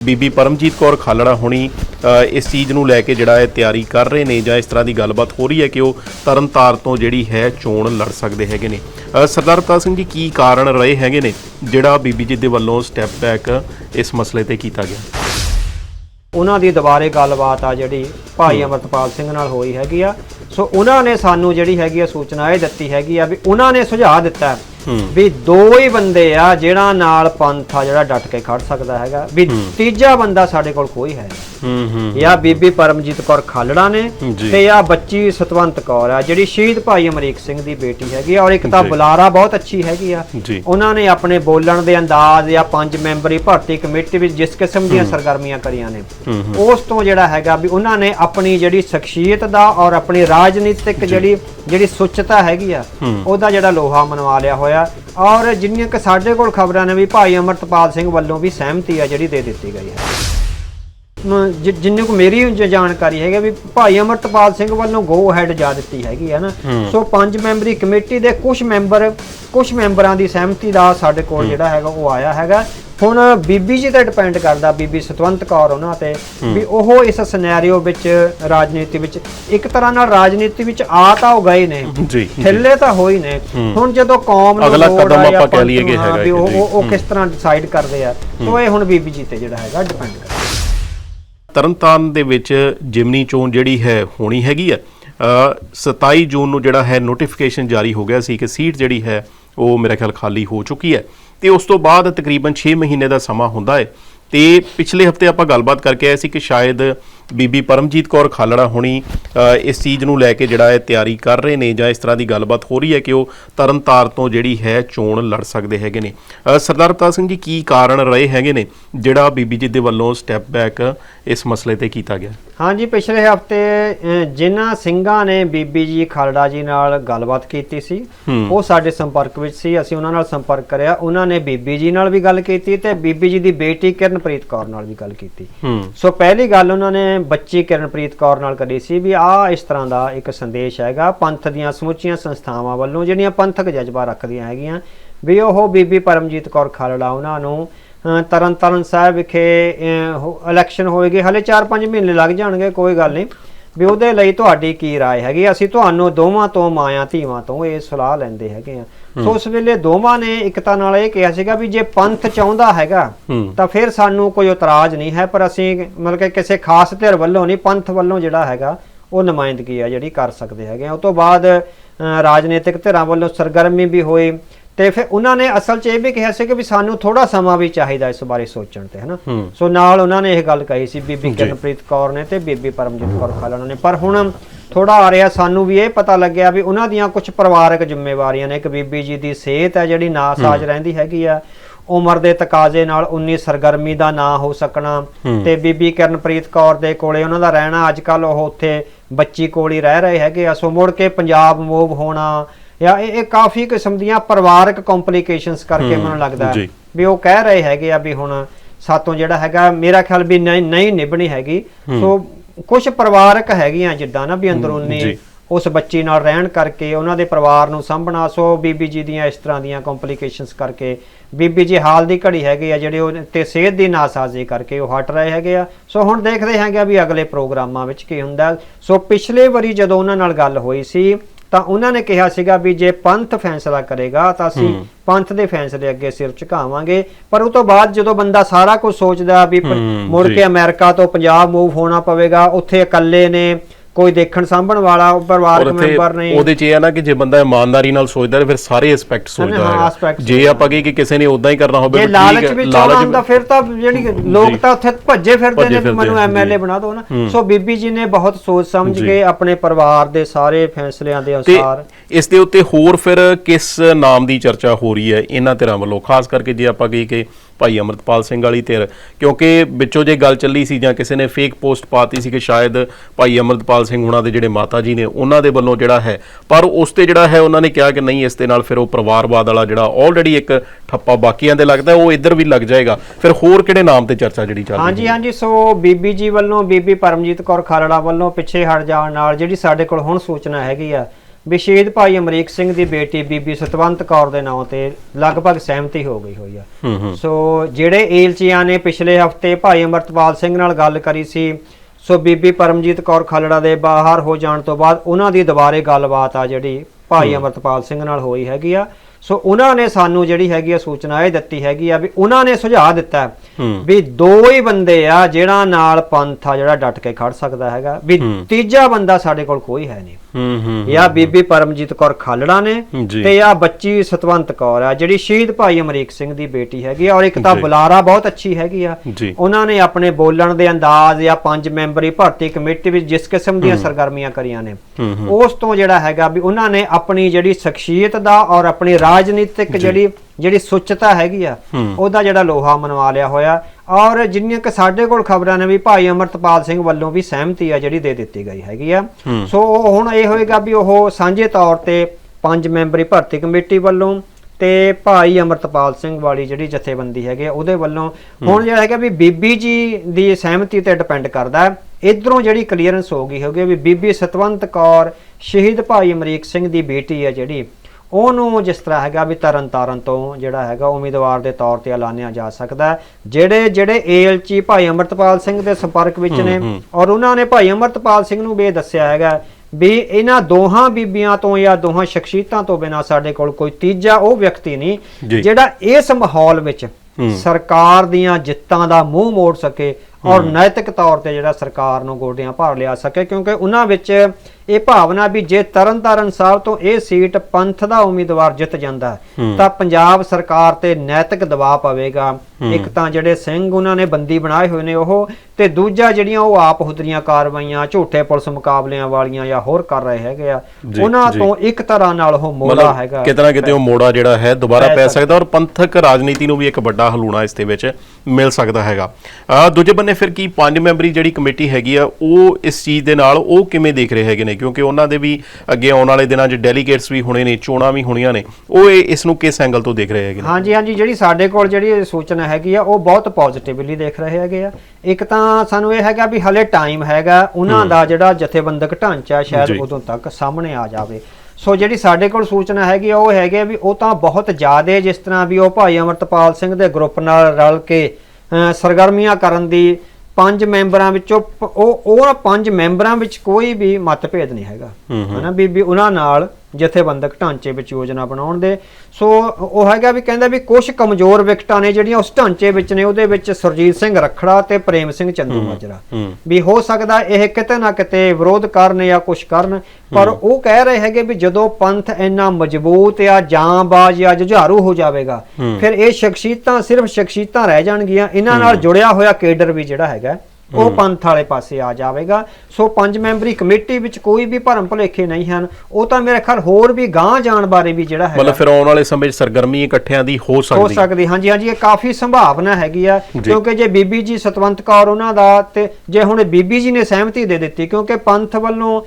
ਬੀਬੀ ਪਰਮਜੀਤ ਕੌਰ ਖਾਲੜਾ ਹੁਣੀ ਇਸ ਚੀਜ਼ ਨੂੰ ਲੈ ਕੇ ਜਿਹੜਾ ਹੈ ਤਿਆਰੀ ਕਰ ਰਹੇ ਨੇ ਜਾਂ ਇਸ ਤਰ੍ਹਾਂ ਦੀ ਗੱਲਬਾਤ ਹੋ ਰਹੀ ਹੈ ਕਿ ਉਹ ਤਰਨਤਾਰ ਤੋਂ ਜਿਹੜੀ ਹੈ ਚੋਣ ਲੜ ਸਕਦੇ ਹੈਗੇ ਨੇ। ਸਰਦਾਰ ਅਵਤਾਰ ਸਿੰਘ ਜੀ ਕੀ ਕਾਰਨ ਰਹੇ ਹੈਗੇ ਨੇ ਜਿਹੜਾ ਬੀਬੀ ਜੀ ਦੇ ਵੱਲੋਂ ਸਟੈਪ ਬੈਕ ਇਸ ਮਸਲੇ ਤੇ ਕੀਤਾ ਗਿਆ? ਉਹਨਾਂ ਦੀ ਦੁਬਾਰੇ ਗੱਲਬਾਤ ਆ ਜਿਹੜੀ ਭਾਈ ਅਮਰਤਪਾਲ ਸਿੰਘ ਨਾਲ ਹੋਈ ਹੈਗੀ ਆ। ਸੋ ਉਹਨਾਂ ਨੇ ਸਾਨੂੰ ਜਿਹੜੀ ਹੈਗੀ ਆ ਸੂਚਨਾ ਇਹ ਦਿੱਤੀ ਹੈਗੀ ਆ ਵੀ ਉਹਨਾਂ ਨੇ ਸੁਝਾਅ ਦਿੱਤਾ। ਵੀ ਦੋ ਹੀ ਬੰਦੇ ਆ ਜਿਹੜਾ ਨਾਲ ਪੰਥ ਆ ਜਿਹੜਾ ਡਟ ਕੇ ਖੜ ਸਕਦਾ ਹੈਗਾ। ਵੀ ਤੀਜਾ ਬੰਦਾ ਸਾਡੇ ਕੋਲ ਕੋਈ ਹੈ। ਹੂੰ ਹੂੰ ਜਾਂ ਬੀਬੀ ਪਰਮਜੀਤ ਕੌਰ ਖਾਲੜਾ ਨੇ। ਤੇ ਆ ਬੱਚੀ ਸਤਵੰਤ ਕੌਰ ਆ ਜਿਹੜੀ ਸ਼ਹੀਦ ਭਾਈ ਅਮਰੀਕ ਸਿੰਘ ਦੀ ਬੇਟੀ ਹੈਗੀ ਔਰ ਇੱਕ ਤਾਂ। ਬੁਲਾਰਾ ਬਹੁਤ ਅੱਛੀ ਹੈਗੀ ਆ। ਉਹਨਾਂ ਨੇ ਆਪਣੇ ਬੋਲਣ ਦੇ ਅੰਦਾਜ਼ ਜਾਂ ਪੰਜ ਮੈਂਬਰੀ ਭਰਤੀ ਕਮੇਟੀ ਵਿੱਚ ਜਿਸ ਕਿਸਮ ਦੀਆਂ ਸਰਗਰਮੀਆਂ ਕਰੀਆਂ ਨੇ ਉਸ ਤੋਂ ਜਿਹੜਾ ਹੈਗਾ ਵੀ ਉਹਨਾਂ ਨੇ ਆਪਣੀ ਜਿਹੜੀ ਸ਼ਖਸੀਅਤ ਦਾ ਔਰ ਆਪਣੀ ਰਾਜਨੀਤਿਕ ਜਿਹੜੀ ਜਿਹੜੀ ਸੁੱਚਤਾ ਹੈਗੀ ਆ। ਉਹਦਾ ਜਿਹੜਾ ਲੋਹਾ ਮਨਵਾ ਲਿਆ ਹੋਇਆ ਔਰ ਜਿੰਨੀਆਂ ਕਿ ਸਾਡੇ ਕੋਲ ਖਬਰਾਂ ਨੇ ਵੀ ਭਾਈ ਅਮਰਤਪਾਲ ਸਿੰਘ ਵੱਲੋਂ ਵੀ ਸਹਿਮਤੀ ਆ ਜਿਹੜੀ ਦੇ ਦਿੱਤੀ ਗਈ ਹੈ। ਜਿੰਨੀ ਕੁ ਮੇਰੀ ਜਾਣਕਾਰੀ ਹੈਗੀ ਵੀ ਭਾਈ ਅਮਰਤਪਾਲ ਸਿੰਘ ਵੱਲੋਂ ਗੋ ਹੈਡ ਜਾ ਦਿੱਤੀ ਹੈਗੀ ਹੈ ਨਾ। ਸੋ ਪੰਜ ਮੈਂਬਰੀ ਕਮੇਟੀ ਦੇ ਕੁਝ ਮੈਂਬਰ ਕੁਝ ਮੈਂਬਰਾਂ ਦੀ ਸਹਿਮਤੀ ਦਾ ਸਾਡੇ ਕੋਲ ਜਿਹੜਾ ਹੈਗਾ ਉਹ ਆਇਆ ਹੈਗਾ। ਹੁਣ ਬੀਬੀ ਜੀ ਤੇ ਡਿਪੈਂਡ ਕਰਦਾ ਬੀਬੀ ਸਤਵੰਤ ਕੌਰ ਉਹਨਾਂ ਤੇ ਵੀ ਉਹ ਇਸ ਸਿਨੈਰੀਓ ਵਿੱਚ ਰਾਜਨੀਤੀ ਵਿੱਚ ਇੱਕ ਤਰ੍ਹਾਂ ਨਾਲ ਰਾਜਨੀਤੀ ਵਿੱਚ ਆ ਤਾਂ ਉਹ ਗਏ ਨੇ ਜੀ। ਹਿੱਲੇ ਤਾਂ ਹੋਈ ਨੇ ਹੂੰ। ਹੁਣ ਜਦੋਂ ਕੌਮ ਨੂੰ ਅਗਲਾ ਕਦਮ ਆਪਾਂ ਕਹਿ ਲਈਏ ਕਿ ਹਾਂ, ਹੈਗਾ ਵੀ ਉਹ। ਉਹ- ਹੂੰ। ਕਿਸ ਤਰ੍ਹਾਂ ਡਿਸਾਈਡ ਕਰਦੇ ਆ ਸੋ ਇਹ ਹੁਣ ਬੀਬੀ ਜੀ ਤੇ ਜਿਹੜਾ ਹੈਗਾ ਡਿਪੈਂਡ ਕਰਦਾ ਤਰਨਤਾਰਨ ਦੇ ਵਿੱਚ ਜਿਮਨੀ ਚੋਣ ਜਿਹੜੀ ਹੈ ਹੋਣੀ ਹੈਗੀ ਹੈ ਅ, 27 ਜੂਨ ਨੂੰ ਜਿਹੜਾ ਹੈ ਨੋਟੀਫਿਕੇਸ਼ਨ ਜਾਰੀ ਹੋ ਗਿਆ ਸੀ ਕਿ ਸੀਟ ਜਿਹੜੀ ਹੈ ਉਹ ਮੇਰਾ ਖਿਆਲ ਖਾਲੀ ਹੋ ਚੁੱਕੀ ਹੈ। ਤੇ ਉਸ ਤੋਂ ਬਾਅਦ ਤਕਰੀਬਨ 6 ਮਹੀਨੇ ਦਾ ਸਮਾਂ ਹੁੰਦਾ ਹੈ। ਤੇ ਪਿਛਲੇ ਹਫ਼ਤੇ ਆਪਾਂ ਗੱਲਬਾਤ ਕਰਕੇ ਆਏ ਸੀ ਕਿ ਸ਼ਾਇਦ ਬੀਬੀ ਪਰਮਜੀਤ ਕੌਰ ਖਾਲੜਾ ਹੁਣੀ ਇਸ ਚੀਜ਼ ਨੂੰ ਲੈ ਕੇ ਜਿਹੜਾ ਹੈ ਤਿਆਰੀ ਕਰ ਰਹੇ ਨੇ ਜਾਂ ਇਸ ਤਰ੍ਹਾਂ ਦੀ ਗੱਲਬਾਤ ਹੋ ਰਹੀ ਹੈ ਕਿ ਉਹ ਤਰਨਤਾਰ ਤੋਂ ਜਿਹੜੀ ਹੈ ਚੋਣ ਲੜ ਸਕਦੇ ਹੈਗੇ ਨੇ। ਸਰਦਾਰ ਅਵਤਾਰ ਸਿੰਘ ਜੀ ਕੀ ਕਾਰਨ ਰਹੇ ਹੈਗੇ ਨੇ ਜਿਹੜਾ ਬੀਬੀ ਜੀ ਦੇ ਵੱਲੋਂ ਸਟੈਪ ਬੈਕ ਇਸ ਮਸਲੇ ਤੇ ਕੀਤਾ ਗਿਆ? ਹਾਂਜੀ ਪਿਛਲੇ ਹਫ਼ਤੇ ਜਿਨ੍ਹਾਂ ਸਿੰਘਾਂ ਨੇ ਬੀਬੀ ਜੀ ਖਾਲੜਾ ਜੀ ਨਾਲ ਗੱਲਬਾਤ ਕੀਤੀ ਸੀ। ਉਹ ਸਾਡੇ ਸੰਪਰਕ ਵਿੱਚ ਸੀ ਅਸੀਂ ਉਹਨਾਂ ਨਾਲ ਸੰਪਰਕ ਕਰਿਆ। ਉਹਨਾਂ ਨੇ ਬੀਬੀ ਜੀ ਨਾਲ ਵੀ ਗੱਲ ਕੀਤੀ ਤੇ ਬੀਬੀ ਜੀ ਦੀ ਬੇਟੀ ਕਿਰਨਪ੍ਰੀਤ ਕੌਰ ਨਾਲ ਵੀ ਗੱਲ ਕੀਤੀ। ਸੋ ਪਹਿਲੀ ਗੱਲ ਉਹਨਾਂ ਨੇ ਬੱਚੀ ਕਿਰਨਪ੍ਰੀਤ ਕੌਰ ਨਾਲ ਕਰੀ ਸੀ ਵੀ ਆ ਇਸ ਤਰ੍ਹਾਂ ਦਾ ਇੱਕ ਸੰਦੇਸ਼ ਹੈਗਾ ਪੰਥ ਦੀਆਂ ਸਮੁੱਚੀਆਂ ਸੰਸਥਾਵਾਂ ਵੱਲੋਂ ਜਿਹੜੀਆਂ ਪੰਥਕ ਜਜ਼ਬਾ ਰੱਖਦੀਆਂ ਹੈਗੀਆਂ ਵੀ ਉਹ ਬੀਬੀ ਪਰਮਜੀਤ ਕੌਰ ਖਾਲੜਾ ਉਹਨਾਂ ਨੂੰ ਅ, ਤਰਨਤਾਰਨ ਸਾਹਿਬ ਵਿਖੇ ਅ, ਹੋ- ਇਲੈਕਸ਼ਨ ਹੋਏਗੀ ਹਲੇ 4-5 ਮਹੀਨੇ ਲੱਗ ਜਾਣਗੇ ਕੋਈ ਗੱਲ ਨਹੀਂ ਵੀ ਉਹਦੇ ਲਈ ਤੁਹਾਡੀ ਕੀ رائے ਹੈਗੀ ਅਸੀਂ ਤੁਹਾਨੂੰ ਦੋਵਾਂ ਤੋਂ ਮਾਇਆ ਧੀਵਾਂ ਤੋਂ ਇਹ ਸਲਾਹ ਲੈਂਦੇ ਹੈਗੇ ਆ ਸੋ ਉਸ ਵੇਲੇ ਦੋਵਾਂ ਨੇ ਇਕਤਾ ਨਾਲ ਇਹ ਕਿਹਾ ਸੀਗਾ ਵੀ ਜੇ ਪੰਥ ਚਾਹੁੰਦਾ ਹੈਗਾ ਤਾਂ ਫਿਰ ਸਾਨੂੰ ਕੋਈ ਇਤਰਾਜ਼ ਨਹੀਂ ਹੈ ਪਰ ਅਸੀਂ ਮਤਲਬ ਕਿ ਕਿਸੇ ਖਾਸ ਧਿਰ ਵੱਲੋਂ ਨਹੀਂ ਪੰਥ ਵੱਲੋਂ ਜਿਹੜਾ ਹੈਗਾ ਉਹ ਨੁਮਾਇੰਦਗੀ ਆ ਜਿਹੜੀ ਕਰ ਸਕਦੇ ਹੈਗੇ ਉਸ ਤੋਂ ਬਾਅਦ ਰਾਜਨੀਤਿਕ ਧਿਰਾਂ ਵੱਲੋਂ ਸਰਗਰਮੀ ਵੀ ਹੋਈ ਤੇ ਫਿਰ ਉਹਨਾਂ ਨੇ ਅਸਲ 'ਚ ਇਹ ਵੀ ਕਿਹਾ ਸੀ ਕਿ ਵੀ ਸਾਨੂੰ ਥੋੜਾ ਸਮਾਂ ਵੀ ਚਾਹੀਦਾ ਇਸ ਬਾਰੇ ਸੋਚਣ ਤੇ ਹਨਾ? ਸੋ ਨਾਲ ਉਹਨਾਂ ਨੇ ਇਹ ਗੱਲ ਕਹੀ ਸੀ ਬੀਬੀ। ਕਿਰਨਪ੍ਰੀਤ ਕੌਰ ਨੇ ਤੇ ਬੀਬੀ ਪਰਮਜੀਤ ਕੌਰ ਖਾਲੜਾ ਨੇ। ਪਰ ਹੁਣ ਥੋੜਾ ਆ ਰਿਹਾ ਸਾਨੂੰ ਵੀ ਇਹ ਪਤਾ ਲੱਗਿਆ ਵੀ ਉਹਨਾਂ ਦੀਆਂ ਕੁਝ ਪਰਿਵਾਰਕ ਜ਼ਿੰਮੇਵਾਰੀਆਂ ਨੇ। ਇੱਕ ਬੀਬੀ ਜੀ ਦੀ ਸਿਹਤ ਹੈ ਜਿਹੜੀ ਨਾਸਾਜ ਰਹਿੰਦੀ ਹੈਗੀ ਆ। ਉਮਰ ਦੇ ਤਕਾਜ਼ੇ ਨਾਲ 19 ਸਰਗਰਮੀ ਦਾ ਨਾ ਹੋ ਸਕਣਾ। ਤੇ ਬੀਬੀ ਕਿਰਨਪ੍ਰੀਤ ਕੌਰ ਦੇ ਕੋਲੇ ਉਹਨਾਂ ਦਾ ਰਹਿਣਾ ਅੱਜ ਕੱਲ ਉਹ ਉੱਥੇ ਬੱਚੀ ਕੋਲ ਹੀ ਰਹਿ ਰਹੇ ਹੈਗੇ ਆ। ਸੋ ਮੁੜ ਕੇ ਪੰਜਾਬ ਮੂਵ ਹੋਣਾ ਜਾਂ ਇਹ ਇਹ ਕਾਫੀ ਕਿਸਮ ਦੀਆਂ ਪਰਿਵਾਰਕ ਕੰਪਲਿਕੇਸ਼ਨਸ ਕਰਕੇ ਮੈਨੂੰ ਲੱਗਦਾ। ਵੀ ਉਹ ਕਹਿ ਰਹੇ ਹੈਗੇ ਆ ਵੀ ਹੁਣ ਸਾਤੋਂ ਜਿਹੜਾ ਹੈਗਾ ਮੇਰਾ ਖਿਆਲ ਵੀ ਨਹੀਂ ਨਹੀਂ ਨਿਭਣੀ ਹੈਗੀ। ਸੋ ਕੁਝ ਪਰਿਵਾਰਕ ਹੈਗੀਆਂ ਜਿੱਦਾਂ ਨਾ ਵੀ ਅੰਦਰੂਨੀ। ਉਸ ਬੱਚੀ ਨਾਲ ਰਹਿਣ ਕਰਕੇ ਉਹਨਾਂ ਦੇ ਪਰਿਵਾਰ ਨੂੰ ਸਾਂਭਣਾ ਸੋ ਬੀਬੀ ਜੀ ਦੀਆਂ ਇਸ ਤਰ੍ਹਾਂ ਦੀਆਂ ਕੰਪਲਿਕੇਸ਼ਨਸ ਕਰਕੇ ਬੀਬੀ ਜੀ ਹਾਲ ਦੀ ਘੜੀ ਹੈਗੇ ਆ ਜਿਹੜੇ ਉਹ ਤੇ ਸਿਹਤ ਦੀ ਨਾਸਾਜ਼ੀ ਕਰਕੇ ਉਹ ਹਟ ਰਹੇ ਹੈਗੇ ਆ ਸੋ ਹੁਣ ਦੇਖਦੇ ਹੈਗੇ ਵੀ ਅਗਲੇ ਪ੍ਰੋਗਰਾਮਾਂ ਵਿੱਚ ਕੀ ਹੁੰਦਾ ਸੋ ਪਿਛਲੇ ਵਾਰੀ ਜਦੋਂ ਉਹਨਾਂ ਨਾਲ ਗੱਲ ਹੋਈ ਸੀ ਤਾਂ ਉਹਨਾਂ ਨੇ ਕਿਹਾ ਸੀਗਾ ਵੀ ਜੇ ਪੰਥ ਫੈਸਲਾ ਕਰੇਗਾ ਤਾਂ ਅਸੀਂ। ਪੰਥ ਦੇ ਫੈਸਲੇ ਅੱਗੇ ਸਿਰ ਝੁਕਾਵਾਂਗੇ ਪਰ ਉਹ ਤੋਂ ਬਾਅਦ ਜਦੋਂ ਬੰਦਾ ਸਾਰਾ ਕੁਝ ਸੋਚਦਾ ਵੀ ਮੁੜ। ਕੇ ਅਮਰੀਕਾ ਤੋਂ ਪੰਜਾਬ ਮੂਵ ਹੋਣਾ ਪਵੇਗਾ ਉੱਥੇ ਇਕੱਲੇ ਨੇ ਕੋਈ ਦੇਖਣ ਸਾਂਭਣ ਵਾਲਾ ਉਹ ਪਰਿਵਾਰਕ ਮੈਂਬਰ ਨਹੀਂ ਉਹਦੇ ਚ ਇਹ ਹੈ ਨਾ ਕਿ ਜੇ ਬੰਦਾ ਇਮਾਨਦਾਰੀ ਨਾਲ ਸੋਚਦਾ ਹੈ ਫਿਰ ਸਾਰੇ ਐਸਪੈਕਟ ਸੋਚਦਾ ਹਾਂ, ਜੇ ਆਪਾਂ ਕਹੀਏ ਕਿ ਕਿਸੇ ਨੇ ਉਦਾਂ ਹੀ ਕਰਨਾ ਹੋਵੇ ਠੀਕ ਲਾਲਚ ਹੈ, ਵਿੱਚ ਹੁੰਦਾ ਫਿਰ ਤਾਂ ਜਿਹੜੀ ਲੋਕ ਤਾਂ ਉੱਥੇ ਭੱਜੇ ਫਿਰਦੇ ਨੇ ਵੀ ਮੈਨੂੰ ਐਮਐਲਏ। ਬਣਾ ਦਿਓ ਨਾ। ਸੋ ਬੀਬੀ ਜੀ ਨੇ ਬਹੁਤ ਸੋਚ ਸਮਝ। ਕੇ ਆਪਣੇ ਪਰਿਵਾਰ ਦੇ ਸਾਰੇ ਫੈਸਲਿਆਂ ਦੇ ਅਨੁਸਾਰ ਇਸ ਦੇ ਉੱਤੇ ਹੋਰ ਫਿਰ ਕਿਸ ਨਾਮ ਦੀ ਚਰਚਾ ਹੋ ਰਹੀ ਹੈ ਇਹਨਾਂ ਧਿਰਾਂ ਵੱਲੋਂ ਖਾਸ ਕਰਕੇ ਜੇ ਆਪਾਂ ਕਹੀਏ ਕਿ ਭਾਈ ਅਮਰਤਪਾਲ ਸਿੰਘ ਵਾਲੀ ਧਿਰ ਕਿਉਂਕਿ ਵਿੱਚੋਂ ਜੇ ਗੱਲ ਚੱਲੀ ਸੀ ਜਾਂ ਕਿਸੇ ਨੇ ਫੇਕ ਪੋਸਟ ਪਾਤੀ ਸੀ ਕਿ ਸ਼ਾਇਦ ਭਾਈ ਅਮਰਤਪਾਲ ਸਿੰਘ ਹੁਣਾਂ ਦੇ ਜਿਹੜੇ ਮਾਤਾ ਜੀ ਨੇ ਉਹਨਾਂ ਦੇ ਵੱਲੋਂ ਜਿਹੜਾ ਹੈ ਪਰ ਉਸ ਤੇ ਜਿਹੜਾ ਹੈ ਉਹਨਾਂ ਨੇ ਕਿਹਾ ਕਿ ਨਹੀਂ ਇਸ ਦੇ ਨਾਲ ਫਿਰ ਉਹ ਪਰਿਵਾਰਵਾਦ ਵਾਲਾ ਜਿਹੜਾ ਆਲਰੇਡੀ ਇੱਕ ਠੱਪਾ ਬਾਕੀਆਂ ਦੇ ਲੱਗਦਾ ਉਹ ਇੱਧਰ ਵੀ ਲੱਗ ਜਾਏਗਾ। ਫਿਰ ਹੋਰ ਕਿਹੜੇ ਨਾਮ ਤੇ ਚਰਚਾ ਜਿਹੜੀ ਚੱਲ ਰਹੀ ਹਾਂਜੀ ਹਾਂਜੀ ਸੋ ਬੀਬੀ ਜੀ ਵੱਲੋਂ ਬੀਬੀ ਪਰਮਜੀਤ ਕੌਰ ਖਾਲੜਾ ਵੱਲੋਂ ਪਿੱਛੇ ਹਟ ਜਾਣ ਨਾਲ ਜਿਹੜੀ ਸਾਡੇ ਕੋਲ ਹੁਣ ਸੂਚਨਾ ਹੈਗੀ ਆ ਵੀ ਸ਼ਹੀਦ ਭਾਈ ਅਮਰੀਕ ਸਿੰਘ ਦੀ ਬੇਟੀ ਬੀਬੀ ਸਤਵੰਤ ਕੌਰ ਦੇ ਨਾਂ ਤੇ ਲਗਭਗ ਸਹਿਮਤੀ ਹੋ ਗਈ ਹੋਈ ਆ। ਸੋ ਜਿਹੜੇ ਏਲਚੀਆਂ ਨੇ ਪਿਛਲੇ ਹਫ਼ਤੇ ਭਾਈ ਅਮਰਤਪਾਲ ਸਿੰਘ ਨਾਲ ਗੱਲ ਕਰੀ ਸੀ ਸੋ ਬੀਬੀ ਪਰਮਜੀਤ ਕੌਰ ਖਾਲੜਾ ਦੇ ਬਾਹਰ ਹੋ ਜਾਣ ਤੋਂ ਬਾਅਦ ਉਹਨਾਂ ਦੀ ਦੁਬਾਰੇ ਗੱਲਬਾਤ ਆ ਜਿਹੜੀ ਭਾਈ ਅਮਰਤਪਾਲ ਸਿੰਘ ਨਾਲ ਹੋਈ ਹੈਗੀ ਆ। ਸੋ ਉਹਨਾਂ ਨੇ ਸਾਨੂੰ ਜਿਹੜੀ ਹੈਗੀ ਆ ਸੂਚਨਾ ਇਹ ਦਿੱਤੀ ਹੈਗੀ ਆ ਵੀ ਉਹਨਾਂ ਨੇ ਸੁਝਾਅ ਦਿੱਤਾ ਵੀ ਦੋ ਹੀ ਬੰਦੇ ਆ ਜਿਹੜਾ ਨਾਲ ਪੰਥ ਆ ਜਿਹੜਾ ਡਟ ਕੇ ਖੜ ਸਕਦਾ ਹੈਗਾ। ਵੀ। ਤੀਜਾ ਬੰਦਾ ਸਾਡੇ ਕੋਲ ਕੋਈ ਹੈ ਨਹੀਂ। ਹੂੰ ਹੂੰ ਜਾਂ ਬੀਬੀ ਪਰਮਜੀਤ ਕੌਰ ਖਾਲੜਾ ਨੇ ਜੀ। ਤੇ ਆ ਬੱਚੀ ਸਤਵੰਤ ਕੌਰ ਆ ਜਿਹੜੀ ਸ਼ਹੀਦ ਭਾਈ ਅਮਰੀਕ ਸਿੰਘ ਦੀ ਬੇਟੀ ਹੈਗੀ ਆ ਔਰ ਇੱਕ ਤਾਂ ਜੀ। ਬੁਲਾਰਾ ਬਹੁਤ ਅੱਛੀ ਹੈਗੀ ਆ। ਜੀ। ਉਹਨਾਂ ਨੇ ਆਪਣੇ ਬੋਲਣ ਦੇ ਅੰਦਾਜ਼ ਜਾਂ ਪੰਜ ਮੈਂਬਰੀ ਭਰਤੀ ਕਮੇਟੀ ਵਿੱਚ ਜਿਸ ਕਿਸਮ ਦੀਆਂ ਸਰਗਰਮੀਆਂ ਕਰੀਆਂ ਨੇ। ਹੂੰ ਹੂੰ। ਉਸ ਤੋਂ ਜਿਹੜਾ ਹੈਗਾ ਵੀ ਉਹਨਾਂ ਨੇ ਆਪਣੀ ਜਿਹੜੀ ਸ਼ਖਸੀਅਤ ਦਾ ਔਰ ਆਪਣੀ ਰਾਜਨੀਤਿਕ ਜਿਹੜੀ ਜਿਹੜੀ ਸੁੱਚਤਾ ਹੈਗੀ ਆ ਹੂੰ। ਉਹਦਾ ਜਿਹੜਾ ਲੋਹਾ ਮਨਵਾ ਲਿਆ ਹੋਇਆ। ਔਰ ਜਿੰਨੀਆਂ ਕਿ ਸਾਡੇ ਕੋਲ ਖਬਰਾਂ ਨੇ ਵੀ ਭਾਈ ਅਮਰਤਪਾਲ ਸਿੰਘ ਵੱਲੋਂ ਵੀ ਸਹਿਮਤੀ ਆ ਜਿਹੜੀ ਦੇ ਦਿੱਤੀ ਗਈ ਹੈਗੀ ਆ। ਸੋ ਉਹ ਹੁਣ ਇਹ ਹੋਏਗਾ ਵੀ ਉਹ ਸਾਂਝੇ ਤੌਰ ਤੇ ਪੰਜ ਮੈਂਬਰੀ ਭਰਤੀ ਕਮੇਟੀ ਵੱਲੋਂ ਤੇ ਭਾਈ ਅਮਰਤਪਾਲ ਸਿੰਘ ਵਾਲੀ ਜਿਹੜੀ ਜਥੇਬੰਦੀ ਹੈਗੀ ਆ, ਉਹਦੇ ਵੱਲੋਂ ਹੁਣ ਜਿਹੜਾ ਹੈਗਾ ਵੀ ਬੀਬੀ ਜੀ ਦੀ ਸਹਿਮਤੀ ਤੇ ਡਿਪੈਂਡ ਕਰਦਾ ਹੈ। ਇਧਰੋਂ ਜਿਹੜੀ ਕਲੀਅਰੈਂਸ ਹੋ ਗਈ ਹੋਗੀ ਵੀ ਬੀਬੀ ਸਤਵੰਤ ਕੌਰ ਸ਼ਹੀਦ ਭਾਈ ਅਮਰੀਕ ਸਿੰਘ ਦੀ ਬੇਟੀ ਹੈ ਜਿਹੜੀ ਉਹਨੂੰ ਜਿਸ ਤਰ੍ਹਾਂ ਹੈਗਾ ਵੀ ਤਰਨ ਤਾਰਨ ਤੋਂ ਜਿਹੜਾ ਹੈਗਾ ਉਮੀਦਵਾਰ ਦੇ ਤੌਰ ਤੇ ਐਲਾਨਿਆ ਜਾ ਸਕਦਾ। ਜਿਹੜੇ ਜਿਹੜੇ ਏਐਲਚੀ ਭਾਈ ਅਮਰਤਪਾਲ ਸਿੰਘ ਦੇ ਸੰਪਰਕ ਵਿੱਚ ਨੇ। ਔਰ ਉਹਨਾਂ ਨੇ ਭਾਈ ਅਮਰਤਪਾਲ ਸਿੰਘ ਨੂੰ ਵੀ ਇਹ ਦੱਸਿਆ ਹੈਗਾ ਵੀ ਇਹਨਾਂ ਦੋਹਾਂ ਬੀਬੀਆਂ ਤੋਂ ਜਾਂ ਦੋਹਾਂ ਸ਼ਖਸੀਅਤਾਂ ਤੋਂ ਬਿਨਾ ਸਾਡੇ ਕੋਲ ਕੋਈ ਤੀਜਾ ਉਹ ਵਿਅਕਤੀ। ਨਹੀਂ ਜਿਹੜਾ ਇਸ ਮਾਹੌਲ ਵਿੱਚ। ਸਰਕਾਰ ਦੀਆਂ ਜਿੱਤਾਂ ਦਾ ਮੂੰਹ ਮੋੜ ਸਕੇ ਔਰ ਨੈਤਿਕ ਤੌਰ ਤੇ ਜਿਹੜਾ ਸਰਕਾਰ ਨੂੰ ਗੋਡਿਆਂ ਭਰ ਲਿਆ ਸਕੇ ਕਿਉਂਕਿ ਉਹਨਾਂ ਵਿੱਚ ਇਹ ਭਾਵਨਾ ਵੀ ਜੇ ਤਰਨਤਾਰਨ ਸਾਹਿਬ ਤੋਂ ਇਹ ਸੀਟ ਪੰਥ ਦਾ ਉਮੀਦਵਾਰ ਜਿੱਤ ਜਾਂਦਾ। ਤਾਂ ਪੰਜਾਬ ਸਰਕਾਰ ਤੇ ਨੈਤਿਕ ਦਬਾਅ ਪਵੇਗਾ ਇੱਕ ਤਾਂ ਜਿਹੜੇ ਸਿੰਘ ਉਹਨਾਂ ਨੇ ਬੰਦੀ ਬਣਾਏ ਹੋਏ ਨੇ ਉਹ ਤੇ ਦੂਜਾ ਜਿਹੜੀਆਂ ਉਹ ਆਪ ਹੁਦਰੀਆਂ ਕਾਰਵਾਈਆਂ ਝੂਠੇ ਪੁਲਿਸ ਮੁਕਾਬਲਿਆਂ ਵਾਲੀਆਂ ਜਾਂ ਹੋਰ ਕਰ ਰਹੇ ਹੈਗੇ ਆ ਉਹਨਾਂ। ਤੋਂ ਇੱਕ ਤਰ੍ਹਾਂ ਨਾਲ ਉਹ ਮੋੜਾ ਹੈਗਾ ਕਿਤੇ ਨਾ ਕਿਤੇ ਉਹ ਮੋੜਾ ਜਿਹੜਾ ਹੈ ਦੁਬਾਰਾ ਪੈ ਸਕਦਾ। ਔਰ ਪੰਥਕ ਰਾਜਨੀਤੀ ਨੂੰ ਵੀ ਇੱਕ ਵੱਡਾ ਹਲੂਣਾ ਇਸ ਦੇ ਵਿੱਚ ਮਿਲ ਸਕਦਾ ਹੈਗਾ ਦੂਜੇ ਬੰਨੇ ਫਿਰ ਕੀ ਪੰਜ ਮੈਂਬਰੀ ਜਿਹੜੀ ਕਮੇਟੀ ਹੈਗੀ ਆ ਉਹ ਇਸ ਚੀਜ਼ ਦੇ ਨਾਲ ਉਹ ਕਿਵੇਂ ਦੇਖ ਰਹੇ ਹੈਗੇ ਨੇ? ਕਿਉਂਕਿ ਉਹਨਾਂ ਦੇ ਵੀ ਅੱਗੇ ਆਉਣ ਵਾਲੇ ਦਿਨਾਂ 'ਚ ਡੈਲੀਗੇਟਸ ਵੀ ਹੋਣੇ ਨੇ ਚੋਣਾਂ ਵੀ ਹੋਣੀਆਂ ਨੇ ਉਹ ਇਸ ਨੂੰ ਕਿਸ ਐਂਗਲ ਤੋਂ ਦੇਖ ਰਹੇ ਹੈਗੇ ਨੇ? ਹਾਂਜੀ ਹਾਂਜੀ ਜਿਹੜੀ ਸਾਡੇ ਕੋਲ ਜਿਹੜੀ ਸੂਚਨਾ ਹੈਗੀ ਆ ਉਹ ਬਹੁਤ ਪੋਜ਼ਿਟਿਵਲੀ ਦੇਖ ਰਹੇ ਹੈਗੇ ਆ। ਇੱਕ ਤਾਂ ਸਾਨੂੰ ਇਹ ਹੈਗਾ ਵੀ ਹਲੇ ਟਾਈਮ ਹੈਗਾ ਉਹਨਾਂ ਦਾ ਜਿਹੜਾ ਜਥੇਬੰਦਕ ਢਾਂਚਾ ਸ਼ਾਇਦ। ਉਦੋਂ ਤੱਕ ਸਾਹਮਣੇ ਆ ਜਾਵੇ। ਸੋ ਜਿਹੜੀ ਸਾਡੇ ਕੋਲ ਸੂਚਨਾ ਹੈਗੀ ਆ ਉਹ ਹੈਗੇ ਵੀ ਉਹ ਤਾਂ ਬਹੁਤ ਜ਼ਿਆਦਾ ਜਿਸ ਤਰ੍ਹਾਂ ਵੀ ਉਹ ਭਾਈ ਅਮਰਤਪਾਲ ਸਿੰਘ ਦੇ ਗਰੁੱਪ ਨਾਲ ਰਲ ਕੇ ਸਰਗਰਮੀਆਂ ਕਰਨ ਦੀ ਪੰਜ ਮੈਂਬਰਾਂ ਵਿੱਚੋਂ ਉਹ ਉਹ ਪੰਜ ਮੈਂਬਰਾਂ ਵਿੱਚ ਕੋਈ ਵੀ ਮਤਭੇਦ ਨਹੀਂ ਹੈਗਾ। ਹਨਾ ਵੀ ਉਹਨਾਂ ਨਾਲ ਜਥੇਬੰਦਕ ਢਾਂਚੇ ਵਿੱਚ ਯੋਜਨਾ ਬਣਾਉਣ ਦੇ। ਸੋ ਉਹ ਹੈਗਾ ਵੀ ਕਹਿੰਦਾ ਵੀ ਕੁਝ ਕਮਜ਼ੋਰ ਵਿਕਟਾਂ ਨੇ ਜਿਹੜੀਆਂ ਉਸ ਢਾਂਚੇ ਵਿੱਚ ਨੇ ਉਹਦੇ ਵਿੱਚ ਸੁਰਜੀਤ ਸਿੰਘ ਰਖੜਾ ਤੇ ਪ੍ਰੇਮ ਸਿੰਘ ਚੰਦੂ ਮਾਜਰਾ। ਵੀ ਹੋ ਸਕਦਾ ਇਹ ਕਿਤੇ ਨਾ ਕਿਤੇ ਵਿਰੋਧ ਕਰਨ ਜਾਂ ਕੁਝ ਕਰਨ ਪਰ ਉਹ ਕਹਿ ਰਹੇ ਹੈਗੇ ਵੀ ਜਦੋਂ ਪੰਥ ਇੰਨਾ ਮਜ਼ਬੂਤ ਆ ਜਾਂਬਾਜ਼ ਜਾਂ ਜੁਝਾਰੂ ਹੋ ਜਾਵੇਗਾ। ਫਿਰ ਇਹ ਸ਼ਖਸੀਅਤਾਂ ਸਿਰਫ ਸ਼ਖਸੀਅਤਾਂ ਰਹਿ ਜਾਣਗੀਆਂ। ਇਹਨਾਂ ਨਾਲ ਜੁੜਿਆ ਹੋਇਆ ਕੇਡਰ ਵੀ ਜਿਹੜਾ ਹੈਗਾ ਉਹ ਪੰਥ ਵਾਲੇ ਪਾਸੇ ਆ ਜਾਵੇਗਾ। ਸੋ ਪੰਜ ਮੈਂਬਰੀ ਕਮੇਟੀ ਵਿੱਚ ਕੋਈ ਵੀ ਭਰਮ ਭੁਲੇਖੇ ਨਹੀਂ ਹਨ। ਉਹ ਤਾਂ ਮੇਰੇ ਖਿਆਲ ਹੋਰ ਵੀ ਗਾਂਹ ਜਾਣ ਬਾਰੇ ਵੀ ਜਿਹੜਾ ਹੈਗਾ ਮਤਲਬ ਫਿਰ ਆਉਣ ਵਾਲੇ ਸਮੇਂ 'ਚ ਸਰਗਰਮੀ ਇਕੱਠਿਆਂ ਦੀ ਹੋ ਹੋ ਸਕਦੀ ਹੈ। ਸਕਦੀ ਹਾਂਜੀ ਹਾਂਜੀ ਇਹ ਕਾਫੀ ਸੰਭਾਵਨਾ ਹੈਗੀ ਆ। ਕਿਉਂਕਿ ਜੇ ਬੀਬੀ ਜੀ ਸਤਵੰਤ ਕੌਰ ਉਹਨਾਂ ਦਾ ਤੇ ਜੇ ਹੁਣ ਬੀਬੀ ਜੀ ਨੇ ਸਹਿਮਤੀ ਦੇ ਦਿੱਤੀ ਕਿਉਂਕਿ ਪੰਥ ਵੱਲੋਂ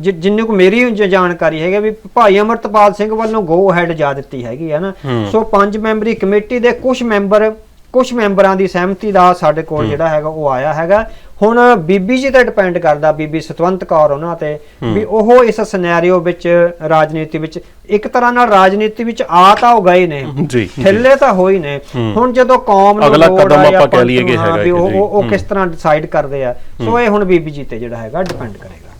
ਜਿੰਨੀ ਕੁ ਮੇਰੀ ਜਾਣਕਾਰੀ ਹੈਗੀ ਵੀ ਭਾਈ ਅਮਰਤਪਾਲ ਸਿੰਘ ਵੱਲੋਂ ਗੋ ਹੈਡ ਜਾ ਦਿੱਤੀ ਹੈਗੀ ਹੈ ਨਾ। ਹੂੰ। ਸੋ ਪੰਜ ਮੈਂਬਰੀ ਕਮੇਟੀ ਦੇ ਕੁਝ ਮੈਂਬਰ ਕੁਝ ਮੈਂਬਰਾਂ ਦੀ ਸਹਿਮਤੀ ਦਾ ਸਾਡੇ ਕੋਲ ਜਿਹੜਾ ਹੈਗਾ ਉਹ ਆਇਆ ਹੈਗਾ। ਹੁਣ ਬੀਬੀ ਜੀ ਤੇ ਡਿਪੈਂਡ ਕਰਦਾ ਬੀਬੀ ਸਤਵੰਤ ਕੌਰ ਉਹਨਾਂ ਤੇ ਵੀ ਉਹ ਇਸ ਸਿਨੈਰੀਓ ਵਿੱਚ ਰਾਜਨੀਤੀ ਵਿੱਚ ਇੱਕ ਤਰ੍ਹਾਂ ਨਾਲ ਰਾਜਨੀਤੀ ਵਿੱਚ ਆ ਤਾਂ ਉਹ ਗਏ ਨੇ। ਹਿੱਲੇ ਤਾਂ ਹੋਈ ਨੇ। ਹੁਣ ਜਦੋਂ ਕੌਮ ਨੂੰ ਅਗਲਾ ਕਦਮ ਆਪਾਂ ਕਹਿ ਲਈਏ ਹਾਂ, ਹੈਗਾ ਉਹ ਕਿਸ ਤਰ੍ਹਾਂ ਡਿਸਾਈਡ ਕਰਦੇ ਆ। ਸੋ ਇਹ ਹੁਣ ਬੀਬੀ ਜੀ ਤੇ ਜਿਹੜਾ ਹੈਗਾ ਡਿਪੈਂਡ ਕਰੇਗਾ।